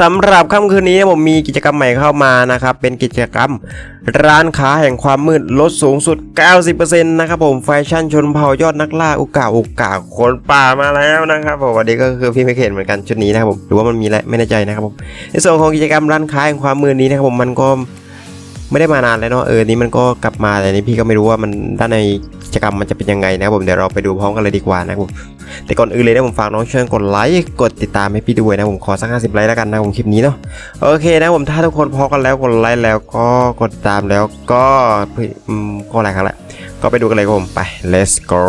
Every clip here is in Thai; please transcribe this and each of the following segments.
สำหรับค่ำคืนนี้ผมมีกิจกรรมใหม่เข้ามานะครับ เป็นกิจกรรม ร้านค้าแห่งความมืดลดสูงสุด 90%นะครับผมแฟชั่นชนเผ่ายอดนักล่าอุกาอุกาคนป่ามาแล้วนะครับผมวันนี้ก็คือพี่ไม่เห็นเหมือนกันชุดนี้นะครับผมหรือว่ามันมีแล้วไม่แน่ใจนะครับผมในส่วนของกิจกรรมร้านค้าแห่งความมืดนี้นะครับผมมันก็ ไม่ได้มานานแล้วเนาะเออนี่มันก็กลับมาแต่นี่พี่ก็ไม่รู้ว่ามันด้านในกิจกรรมมันจะเป็นยังไงนะผมเดี๋ยวเราไปดูพร้อมกันเลยดีกว่านะผมแต่ก่อนอื่นเลยนะผมฝากน้องเชิญกดไลค์กดติดตามให้พี่ด้วยนะผมขอสัก50ไลค์แล้วกันนะผมคลิปนี้เนาะโอเคนะผมถ้าทุกคนพร้อมกันแล้วกดไลค์แล้วก็กดติดตามแล้วก็อืมก็อะไรครับแหละก็ไปดูกันเลยครับผมไป let's go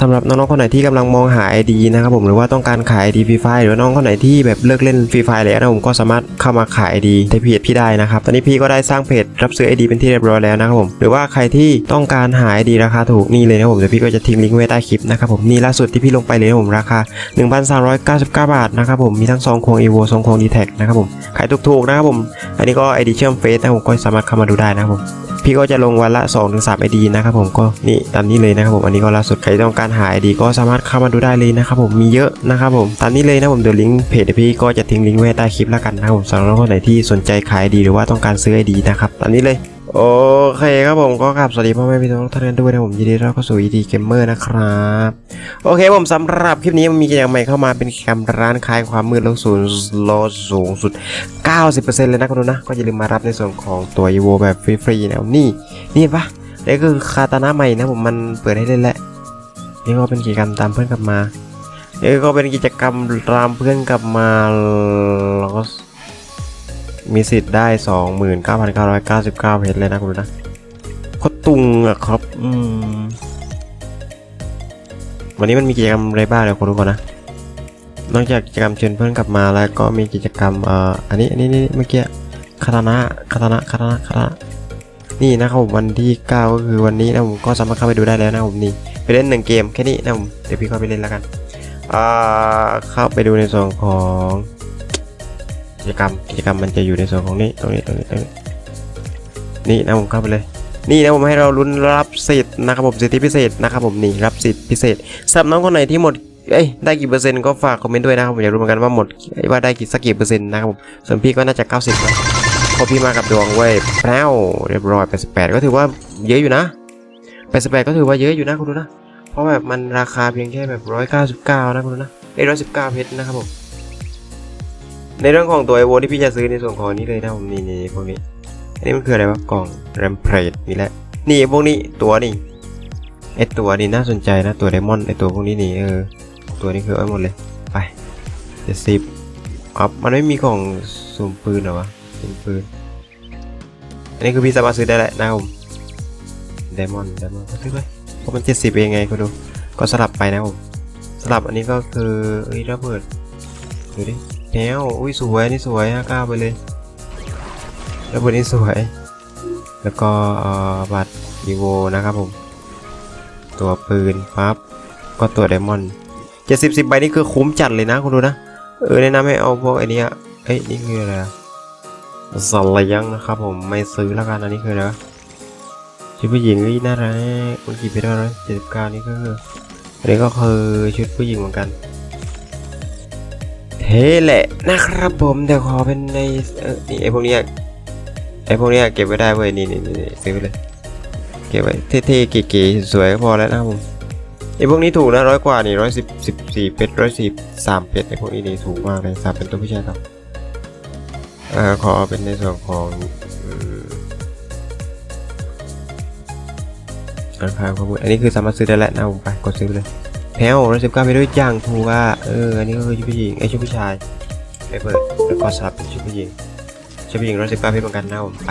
สำหรับน้องๆคนไหนที่กำลังมองหา ID นะครับผมหรือว่าต้องการขาย ID ฟรีไฟหรือน้องคนไหนที่แบบเลิกเล่นฟรีไฟแล้วนะผมก็สามารถเข้ามาขาย ID ในเพจพี่ได้นะครับ ตอนนี้พี่ก็ได้สร้างเพจรับซื้อ ID เป็นที่เรียบร้อยแล้วนะครับผมหรือว่าใครที่ต้องการหา ID ราคาถูกนี่เลยนะผมเดี๋ยวพี่ก็จะทิ้งลิงก์ไว้ใต้คลิปนะครับผมนี่ล่าสุดที่พี่ลงไปเลยนะผมราคา 1,399 บาทนะครับผมมีทั้งซองควง evo ซองควง d t แทนะครับผมขายถูกๆนะครับผมอันนี้ก็ ID เชื่อมเฟซนะผมก็สามารถเข้ามาดูได้นะครับผม พี่ก็จะลงวันละ2-3 ID นะครับผมก็นี่ตามนี้เลยนะครับผมอันนี้ก็ล่าสุดใครต้องการหายดีก็สามารถเข้ามาดูได้เลยนะครับผมมีเยอะนะครับผมตามนี้เลยนะผมเดี๋ยวลิงก์เพจพี่ก็จะทิ้งลิงก์ไว้ใต้คลิปแล้วกันนะครับผมสำหรับคนไหนที่สนใจขายดีหรือว่าต้องการซื้อไอดีนะครับตามนี้เลย โอเคครับผมก็กลับสวัสดีพ่อแม่พี่น้องท่านกันด้วยนะผมยินดีต้อนรับเข้าสู่ ED Gamer นะครับ โอเคผมสำหรับคลิปนี้มันมีกิจกรรมใหม่เข้ามาเป็นกิจกรรมร้านขายความมืดลดสูงลดสูงสุด 90%เลยนะคุณดูนะ ก็อย่าลืมมารับในส่วนของตัว EVO แบบฟรีๆนะนี่นี่เห็นปะนี่คือคาตานะใหม่นะผมมันเปิดให้เล่นแหล้วนี่ก็เป็นกิจกรรมตามเพื่อนกลับมานี่ก็เป็นกิจกรรมตามเพื่อนกลับมาแล้วก็ มีสิทธิ์ได้ 29,999 เพชรเลยนะคุณดูนะโคตรตุงอะครับ อืม วันนี้มันมีกิจกรรมอะไรบ้างเดี๋ยวคุณดูก่อนนะ นอกจากกิจกรรมเชิญเพื่อนกลับมาแล้วก็มีกิจกรรมเอ่ออันนี้อันนี้นี่เมื่อกี้คาตานะคาตานะคาตานะคาตานะนี่นะครับผมวันที่ 9 ก็คือวันนี้นะผมก็สามารถเข้าไปดูได้แล้วนะผมนี่ไปเล่นหนึ่งเกมแค่นี้นะผมเดี๋ยวพี่เข้าไปเล่นแล้วกันอ่าเข้าไปดูในส่วนของ กิจกรรมกิจกรรมมันจะอยู่ในส่วนของนี้ตรงนี้ตรงนี้ตรงนี้นี่นะผมเข้าไปเลย นี่นะผมให้เราลุ้นรับสิทธิ์นะครับผมสิทธิพิเศษนะครับผมนี่รับสิทธิพิเศษสำหรับน้องคนไหนที่หมดเอ้ยได้กี่เปอร์เซ็นต์ก็ฝากคอมเมนต์ด้วยนะครับผมอยากรู้เหมือนกันว่าหมดว่าได้กี่สักกี่เปอร์เซ็นต์นะครับผมส่วนพี่ก็น่าจะ 90นะเพราะพี่มากับดวงเว้ยแป้วเรียบร้อย88 ก็ถือว่าเยอะอยู่นะ88ก็ถือว่าเยอะอยู่นะคุณดูนะ เพราะแบบมันราคาเพียงแค่แบบ199นะคุณดูนะเอ้ย119เพชรนะครับผม ในเรื่องของตัวไอโวที่พี่จะซื้อในส่วนของนี้เลยนะผมนี่นี่พวกนี้อันนี้มันคืออะไรวะกล่องแรมเพลทนี่แหละนี่พวกนี้ตัวนี่ไอตัวนี้น่าสนใจนะตัวไดมอนด์ไอตัวพวกนี้นี่เออตัวนี้คือเอาหมดเลยไปเจ็ดสิบอัพมันไม่มีกล่องสูมปืนหรอวะสูมปืนอันนี้คือพี่สามารถซื้อได้แหละนะผมไดมอนด์ไดมอนด์ก็ซื้อไปเพราะมันเจ็ดสิบเองไงก็ดูก็สลับไปนะผมสลับอันนี้ก็คือเอ้ยระเบิดดูดิ แนวอุ้ยสวยนี่สวยห้าเก้าไปเลยระเบิดนี่สวย แล้วก็เอ่อบัตรดีโวนะครับผม ตัวปืนปั๊บก็ตัวไดมอนด์เจ็ดสิบสิบใบนี่คือคุ้มจัดเลยนะคุณดูนะ เออแนะนำให้เอาพวกไอเนี้ยเอ้ยนี่คืออะไรอะสลยังนะครับผมไม่ซื้อแล้วกันอันนี้คืออะไรวะชุดผู้หญิงนี่น่ารักมันกี่เพชรแล้วเจ็ดสิบเก้านี่ก็คืออันนี้ก็คือชุดผู้หญิงเหมือนกัน เท่แหละนะครับผมเดี๋ยวขอเป็นในเออนี่ไอพวกนี้ไอพวกนี้เก็บไว้ได้เว้ยนี่นี่นี่ซื้อไปเลยเก็บไว้เท่ๆเก๋ๆสวยก็พอแล้วนะผมไอพวกนี้ถูกนะร้อยกว่านี่ร้อยสิบสิบสี่เป็ดร้อยสิบสามเป็ดไอพวกนี้นี่ถูกมากเลยสามเป็นตัวผู้ชายครับเอ่อขอเป็นในส่วนของราคาข้อมูลอันนี้คือสามารถซื้อได้แล้วนะผมไปกดซื้อเลย แพลร้อยสิบเก้าไปด้วยย่างถูกว่าเอออันนี้ก็คือชุดผู้หญิงไอชุดผู้ชายไปเปิดแล้วก็สลับชุดผู้หญิงชุดผู้หญิงร้อยสิบเก้าเพชรเหมือนกันนะผมไป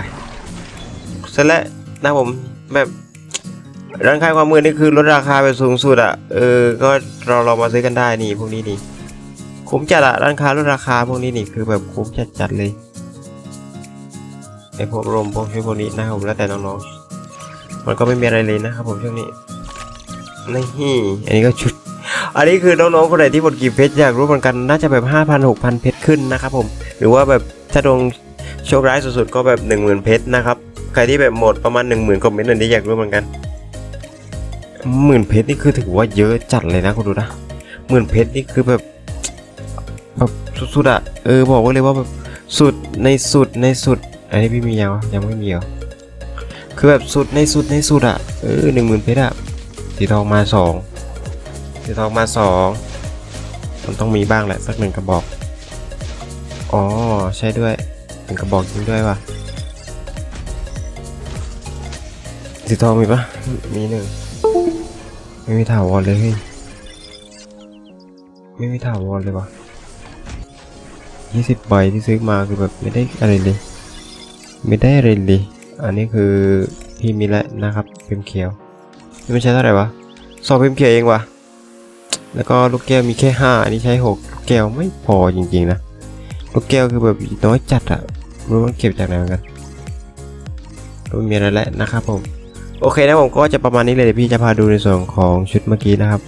เสร็จแล้วนะผมแบบร้านขายความมืดนี่คือลดราคาไปสูงสุดอะเออก็เราเรามาซื้อกันได้นี่พวกนี้นี่คุ้มจัดอะร้านค้าลดราคาพวกนี้นี่คือแบบคุ้มจัดจัดเลยไอพวกรวมพวกชุดพวกนี้นะครับผมแล้วแต่น้องๆมันก็ไม่มีอะไรเลยนะครับผมช่วงนี้ นี่อันนี้ก็ชุด อันนี้คือน้องๆคนไหนที่หมดกี่เพชรอยากรู้เหมือนกันน่าจะแบบ 5,000 6,000 เพชรขึ้นนะครับผม หรือว่าแบบถ้าดวงโชคร้ายสุดๆก็แบบ 10,000 เพชรนะครับใครที่แบบหมดประมาณ 10,000คอมเมนต์อันนี้อยากรู้เหมือนกันหมื่นเพชรนี่คือถือว่าเยอะจัดเลยนะคุณดูนะหมื่นเพชรนี่คือแบบแบบสุดๆอะเออบอกไว้เลยว่าแบบสุดในสุดในสุดอันนี้พี่มียังวะยังไม่มีเหรอคือแบบสุดในสุดในสุดอะเออหนึ่งหมื่นเพชรอะ สีทองมาสองสีทองมาสองมันต้องมีบ้างแหละสักหนึ่งกระบอก อ๋อ ใช่ด้วยหนึ่งกระบอกจริงด้วยว่ะ สีทองมีปะมีหนึ่ง ไม่มีถาวรเลยเฮ้ย ไม่มีถาวรเลยวะยี่สิบใบที่ซื้อมาคือแบบไม่ได้อะไรเลย ไม่ได้อะไรเลย อันนี้คือพี่มีแล้วนะครับพิมพ์เขียว นี่ไม่ใช่เท่าไหร่วะสอบพิมพ์เขียเองวะแล้วก็ลูกแก้วมีแค่ห้าอันนี้ใช้หกลูกแก้วไม่พอจริงๆนะลูกแก้วคือแบบน้อยจัดอะไม่รู้มันเก็บจากไหนเหมือนกันก็ไม่มีอะไรแล้วนะครับผมโอเคนะผมก็จะประมาณนี้เลยเดี๋ยวพี่จะพาดูในส่วนของชุดเมื่อกี้นะครับ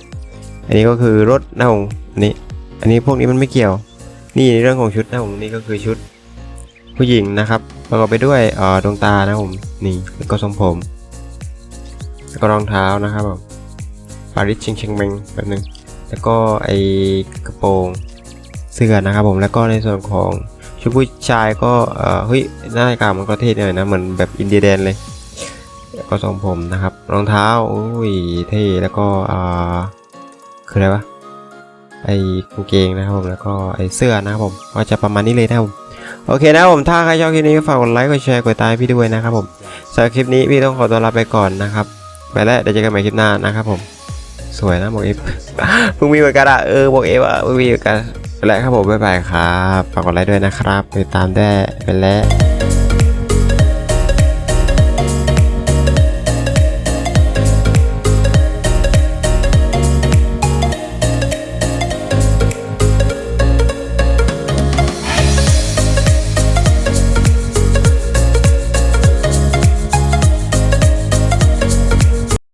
อันนี้ก็คือรถนะผมอันนี้อันนี้พวกนี้มันไม่เกี่ยว นี่ในเรื่องของชุดนะผมนี่ก็คือชุดผู้หญิงนะครับประกอบไปด้วยอ่อดวงตานะผมนี่แล้วก็ทรงผม แล้วก็รองเท้านะครับผมปาริสเชงเชงเมงแบบนึงแล้วก็ไอกระโปรงเสื้อนะครับผมแล้วก็ในส่วนของชุดผู้ชายก็เออเฮ้ยหน้ากากมันก็เท่หน่อยนะเหมือนแบบอินเดียแดนเลยแล้วก็ทรงผมนะครับ รองเท้าอุ้ยเท่แล้วก็อ่าคืออะไรวะไอ้กางเกงนะครับผมแล้วก็ไอ้เสื้อนะครับผมก็จะประมาณนี้เลยนะครับผมโอเคนะผมถ้าใครชอบคลิปนี้ก็ฝากกดไลค์กดแชร์กดติดตามพี่ด้วยนะครับผมสำหรับคลิปนี้พี่ต้องขอตัวลาไปก่อนนะครับ ไปแล้วเดี๋ยวเจอกันใหม่คลิปหน้านะครับผม สวยนะบอกเอฟเพิ่งมีเหมือนกันอะเออบอกเอฟอะเพิ่งมีเหมือนกันไปแล้วครับผมบ๊ายบายครับฝากกดไลค์ด้วยนะครับติดตามได้ไปแล้ว